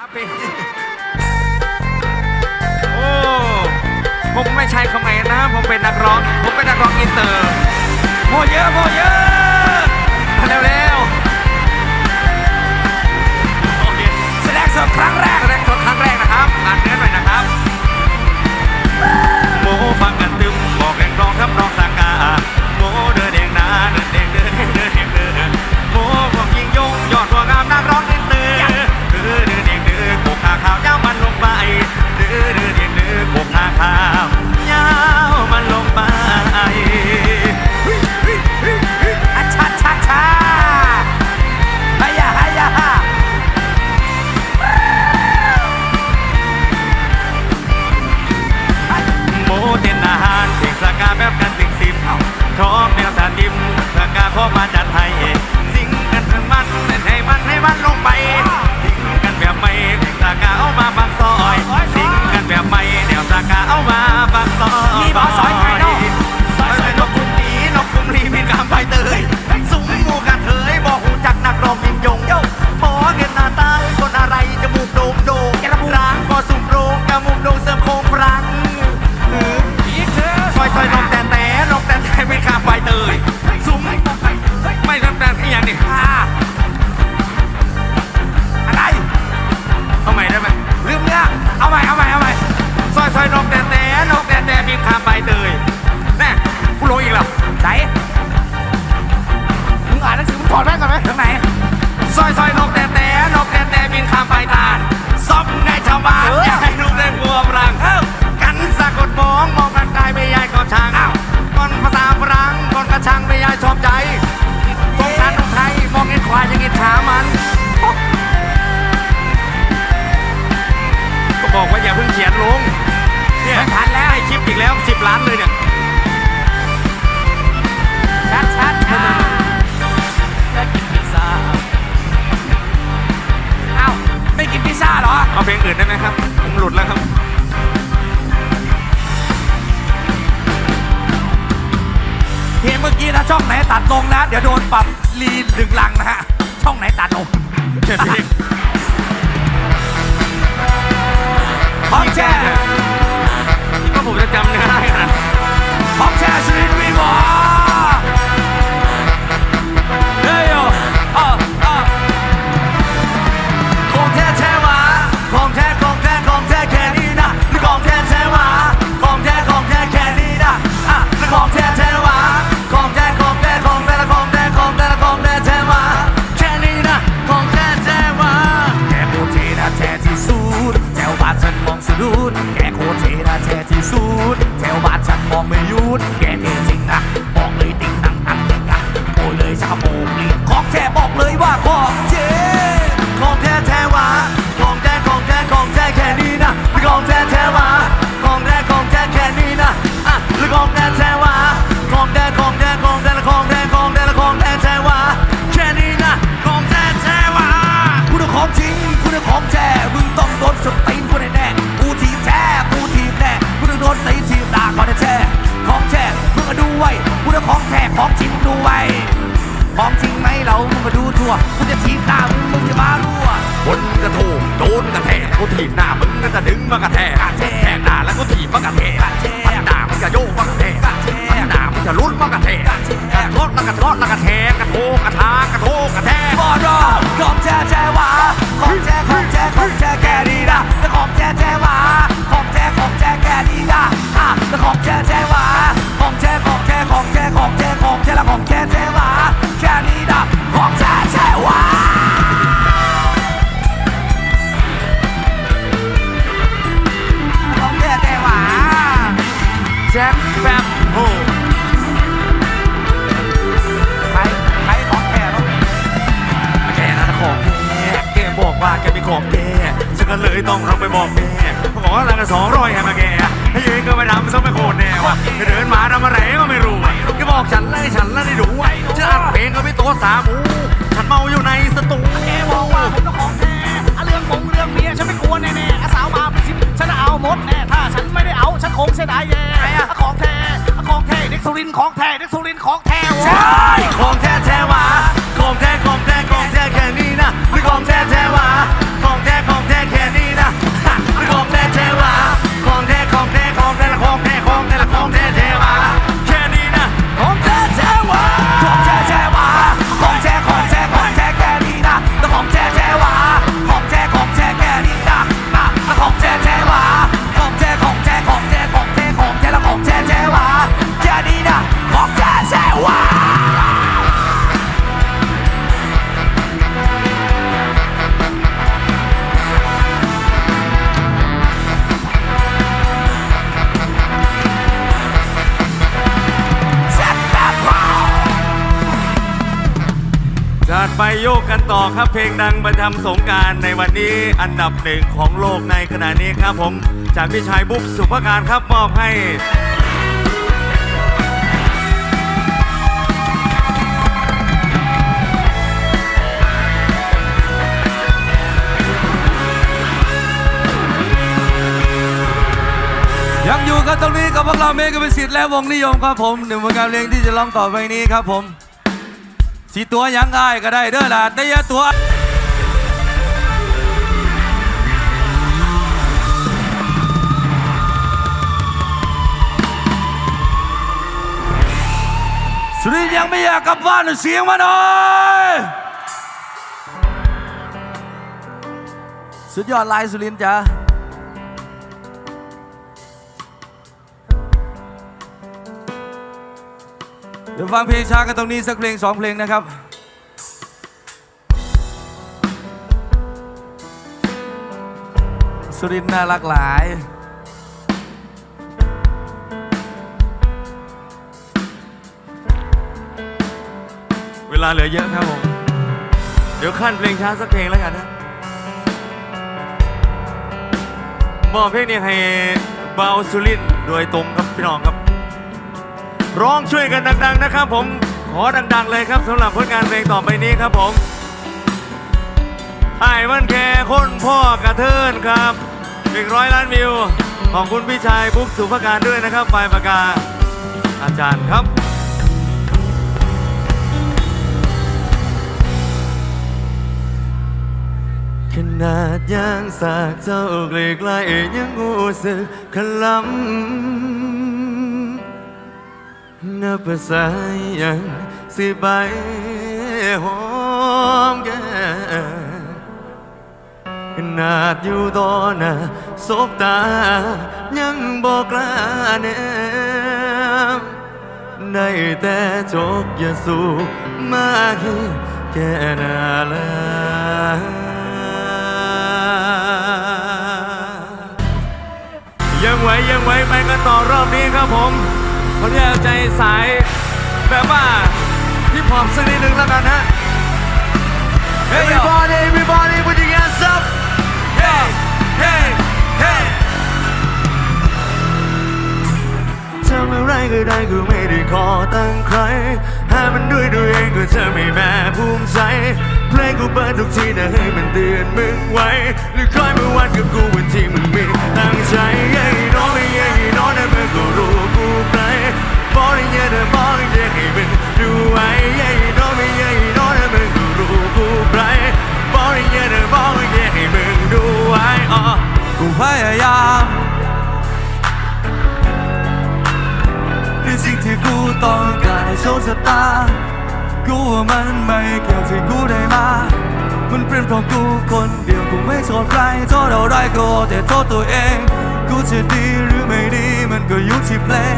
Happy โอ้ ผมไม่ใช่ขมรนะ ผมเป็นนักร้อง ผมเป็นนักร้องอินเตอร์โมเยอะโมเยอะมาเร็วๆโอเคแสดงสดครั้งแรกแสดงสดครั้งแรกนะครับอ่านเนื้อหน่อยนะครับ เห็นเมื่อกี้นะช่องไหนตัดลงนะ เดี๋ยวโดนปรับลีนดึงลังนะฮะ ช่องไหนตัดลงเจ็บพีพร้อมแช่ก็ผมจะจำได้นะพร้อมแช่ชีวิตวี ของแท้ของจริงดูไว้ของจริงไหมเรามึงมาดูทั่วกูจะชี้ตามึงมึงจะมารั่วบนกระโถงโดนกระแทกกูถีบหน้ามึงก็จะดึงมากระแทกแทกหน้าแล้วกูถีบมากระแทกพันหน้ามึงจะโยกมากระแทกพันหน้ามึงจะลุ้นมากระแทกกระทอกระทอกระแทกกระโถกระทากระโถกระแทกบอรอของแท้แท้ว่าของแท้ของแท้ของแท้แกดีนะแต่ของแท้แท้ว่าของแท้ของแท้แกดีนะอะแต่ของแท้แท้ว่า แท้ของแท้ของแท้ของแท้ของแท้ละของแท้แท้มาแค่นี้นะของแท้แท้วะของแท้แท้วะแจ็คแฟมโฮใครใครของแท้เนาะแกนั้นของแท้แกบอกว่าแกเป็นของแท้ฉันก็เลยต้องรับไปบอกแม่บอกว่าอะไรกันสองร้อยให้มัน มดแน่ถ้าฉันไม่ได้เอาฉันคงเสียดายแย่ของแท้ของแท้เด็กสุรินของแท้เด็กสุรินของแท้ใช่ของแท้แท้วะของแท้ของแท้ของแท้แค่นี้นะไม่ของแท้แท้วะของแท้ของแท้ ครับเพลงดังประจำสงการในวันนี้อันดับหนึ่งของโลกในขณะนี้ครับผมจากพี่ชายบุ๊กสุภการครับมอบให้ ยังอยู่กันตรงนี้กับพวกเราเมกเป็นสิทธิ์และวงนิยมครับผมหนึ่งผลงานเพลงที่จะร้องต่อไปนี้ครับผม สีตัวยังง่ายก็ได้เด้อล่ะแต่อย่าตัวสุรินยังไม่อยากกลับบ้านเสียงมาหน่อยสุดยอดลายสุรินจ้า เดี๋ยวฟังเพลงช้ากันตรงนี้สักเพลงสองเพลงนะครับสุรินน่ารักหลาย เวลาเหลือเยอะครับผม เดี๋ยวขั้นเพลงช้าสักเพลงแล้วกันนะมอบเพลงนี้ให้เบาสุรินโดยตรงครับพี่น้องครับ ร้องช่วยกันดัง ๆ นะครับ ผมขอดัง ๆ เลยครับสำหรับผลงานเพลงต่อไปนี้ครับผมไอ้มันแค่คนพ่อกระเทินครับหนึ่งร้อยล้านวิว ขอบคุณพี่ชายบุ๊กสุภการด้วยนะครับปลายปากกาอาจารย์ครับขนาดยางสากเจ้าเกลไกลยังงูสึกขลำ นับภาษายังสิใบหอมแก้ขนาดอยู่ต่อหน้าสบตา ยังบอกกล้าแนมได้แต่จกอย่าสูมาให้แค่นาลายังไหวยังไหวไปกันต่อรอบนี้ครับผม ผมอยากใจสายแบบว่าพี่พอปสักนิดนึงแล้วกันฮะ Everybody everybody put your hands up Hey hey hey ทำอะไรก็ได้ก็ไม่ได้ขอตั้งใครหามันด้วยตัวเองก็จะไม่แม่ภูมิใจ เพลงกูเปิดทุกทีนะให้มันเตือนมึงไว้หรือคอยมาวัดกับกูวันที่มึงมีตั้งใจไอ้น้องไอ้ไอ้น้องนั่นมึงก็รู้กูไปบอกได้ยังนะบอกได้ยังให้มึงดูไว้ไอ้น้องไอ้ไอ้น้องนั่นมึงก็รู้กูไปบอกได้ยังนะบอกได้ยังให้มึงดูไว้อ๋อกูพยายามในสิ่งที่กูต้องการให้โชคชะตา กูว่ามันไม่เกี่ยวที่กูได้มา มันเป็นเพราะกูคนเดียวกูไม่โทษใครโทษอะไรก็แต่โทษตัวเอง กูจะดีหรือไม่ดีมันก็อยู่ที่เพลง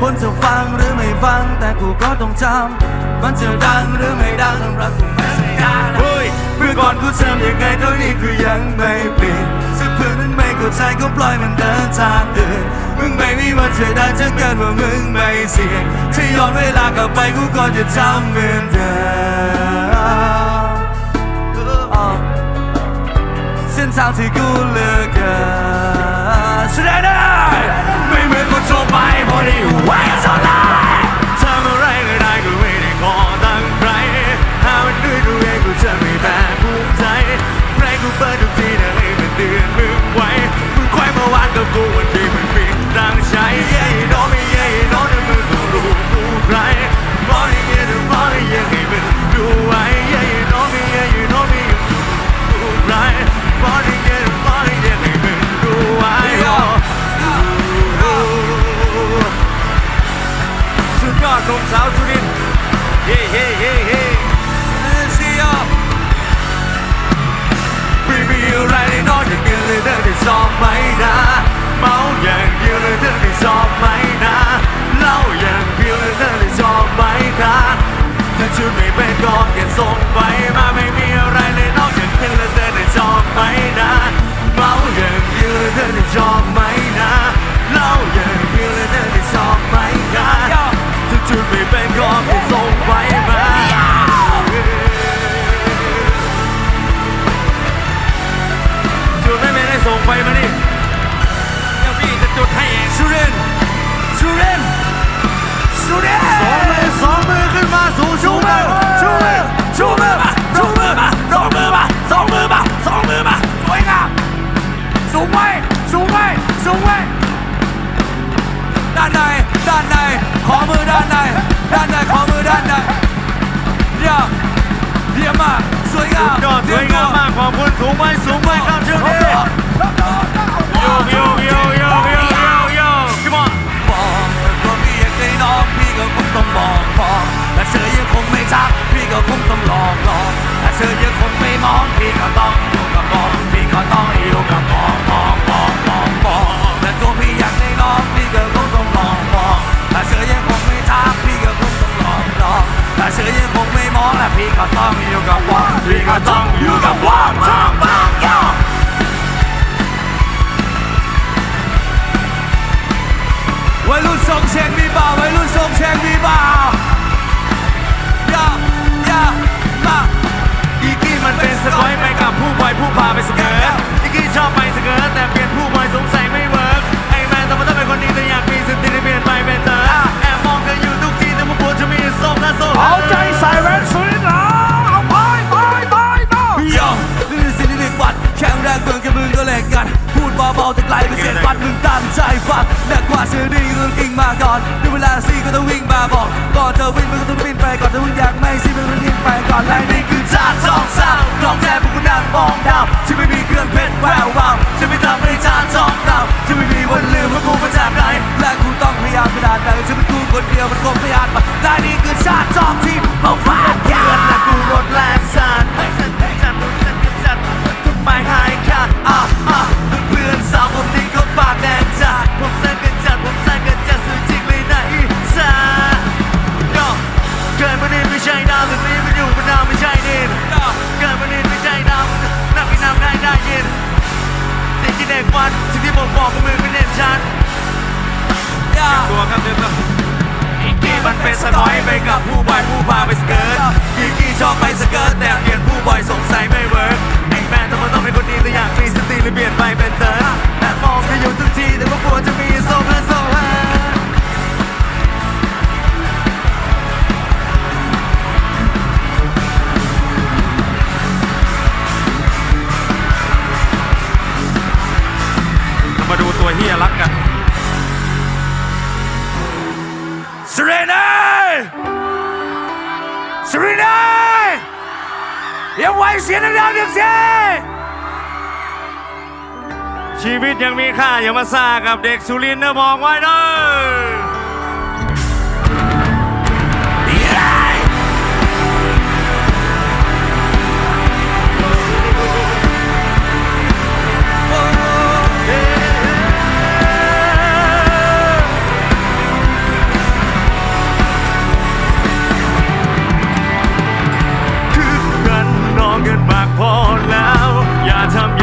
คนจะฟังหรือไม่ฟังแต่กูก็ต้องจำมันจะดังหรือไม่ดังสำหรับกูไม่สัญญานะเฮ้ยเมื่อก่อนกูทำยังไงตอนนี้กูยังไม่เปลี่ยนสักเพื่อนมันไม่เข้าใจก็ปล่อยมันเดินทางอื่นมึงไม่มีวันเสียดายถ้าเกิดว่ามึงไม่เสี่ยงถ้าย้อนเวลากลับไปกูก็จะทำเหมือนเดิมเส้นทางที่กูเลือกเกินแสดงได้ไม่เหมือนคนทั่วไปเพราะได้ไว้สลายทำอะไรก็ได้ก็ไม่ได้ขอตั้งใครหามันด้วยตัวเองกูจะไม่แพ้ภูมิใจเพลงกูเปิด กูใครมองอย่างเงี้ยนะมองอย่างเงี้ยให้มึงดูไว้เย้น้องไม่เย้น้องไม่ยังดูกูใครมองอย่างเงี้ยนะมองอย่างเงี้ยให้มึงดูไว้สุดยอดหนุ่มสาวสุรินเฮ้เฮ้เฮ้เฮ้เสียไม่มีอะไรในนอกจากกินเลยเรื่องที่ชอบไหมนะเมาอย่างเดียวเลยเรื่องที่ชอบไหม เหล้าอย่างเดียวเลยเรื่องที่ชอบไหมคะถ้าชุดไม่เป็นก็แค่ส่งไปมาไม่มีอะไรเลยนอกจากกินเลยเรื่องที่ชอบไหมนะเมาอย่างเดียวเลยเรื่องที่ชอบไหมนะเหล้าอย่างเดียวเลยเรื่องที่ชอบไหมคะถ้าชุดไม่เป็นก็แค่ ท่านใดเรียมเรียมมากสวยงามสวยงามมากขอบคุณสูงไว้สูงไว้ครัเชื่อนี้ ที่ก็ต้องอยู่กับมองพี่ก็ต้องอยู่กับมองมองมองมองวัยรุ่นส่งเสียงมีบ่าวัยรุ่นส่งเสียงมีบ่าย่าย่ามาอีกี้มันเป็นสกอยไปกับผู้บอยผู้พาไปสเกิร์ตอีกี้ชอบไปสเกิร์ตแต่เปลี่ยนผู้บอยสงสัยไม่เวิร์กไอแมนแต่มันต้องเป็นคนดีแต่อยากมีสติเปลี่ยนไปเป็นเตอร์แอบมองเธออยู่ทุกทีแต่มันปวดจะมีโซ่หน้าโซ่เอาใจใส่แว่นสุริ กเมืองกับมึงก็แลกกัน พูดเบาๆแต่ไกลเป็นเสียงปัดมึงตั้งใจฟังแลกกว่าเชื่อดีก็ต้องกิ่งมาก่อนในเวลาสี่ก็ต้องวิ่งมาบอกก่อนเธอวิ่งมึงก็ต้องวิ่งไปก่อนถ้ามึงอยากไม่สิมึงต้องวิ่งไปก่อนและนี่คือจานสองสามกลองแท้พวกกูนั่งมองดาวฉันไม่มีเครื่องเพชรแวววาวฉันไม่ทำให้จานสองดาวฉันไม่มีวันลืมว่ากูมาจากไหนและกูต้องพยายามขนาดไหนฉันเป็นกูคนเดียวมันคงพยายามมาและนี่คือชาติสองทีมเอาฟ้าด กที่เด็กวันสิ่งที่ผมบอกกับมือเป็นเด่นชัดย่าตัวครับเดิมอีกทีมันเป็นสกอยไปกับผู้บอยผู้พาไปสเกิร์ตอีกที่ชอบไปสเกิร์ตแต่เปลี่ยนผู้บอยสงสัยไม่เวิร์กไอ้แฟนต้องมาต้องเป็นคนดีแต่อยากมีสติหรือเปลี่ยนไปเป็นเติร์ดแต่มองจะอยู่ทุกทีแต่ก็กลัวจะมี ตัวเฮียรักกันสเรนายสเรนายยังไหวเสียงดังๆยังเสียงชีวิตยังมีค่าอย่ามาซ่ากับเด็กสุรินทร์นะมองไว้เด้อ กันมากพอแล้ว อย่าทำ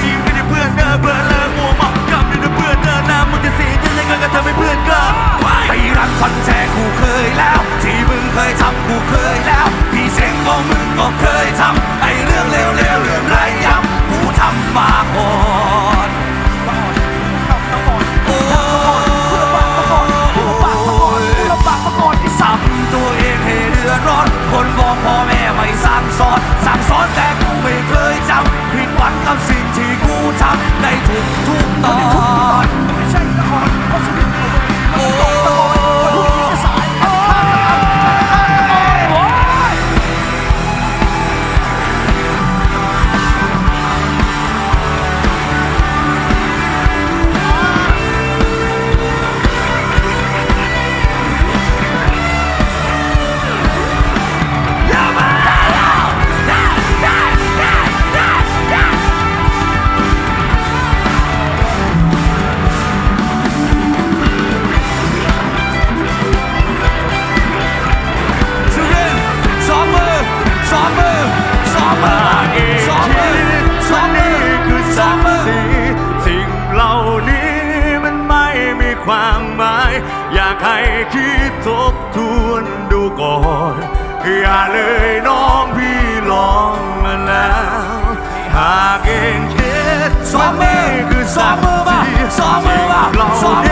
ดีไม่ได้เพื่อนเดิเบื่อเลยมัวหมองกับไม่ได้เพื่อนเดินน้ำมึงจะสีจะยังไงก็เธอไม่เพื่อนก็ไปรักควันแท้กูเคยแล้ว ที่มึงเคยทำกูเคย 来匆匆忙 อย่าเลยน้องพี่ลองมาแล้วหากเองเคิดสองมือคือสองมือมาสองมือมาเราสองมืเดีอ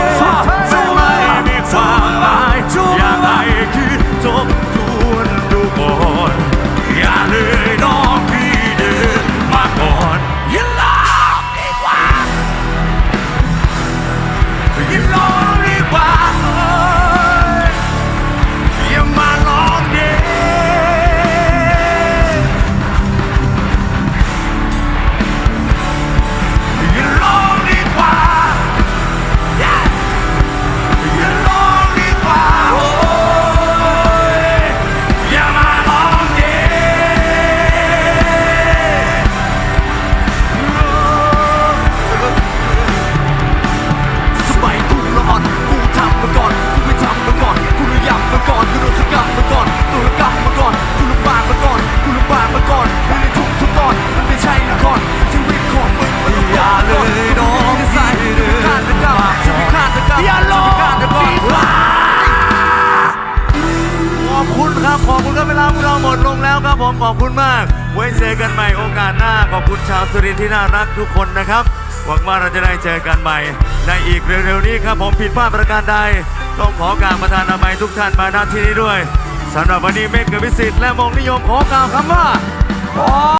ผมขอบคุณมาก ไว้เจอกันใหม่โอกาสหน้า ขอบคุณชาวสุรินทร์ที่น่ารักทุกคนนะครับ หวังว่าเราจะได้เจอกันใหม่ ในอีกเร็วๆนี้ครับผมผิดพลาดประการใด ต้องขอกรารประธานอภัยทุกท่านมาณที่นี้ด้วยสำหรับวันนี้เมฆกับวิสิทธิ์และมงนิยมขอกล่าวคำว่า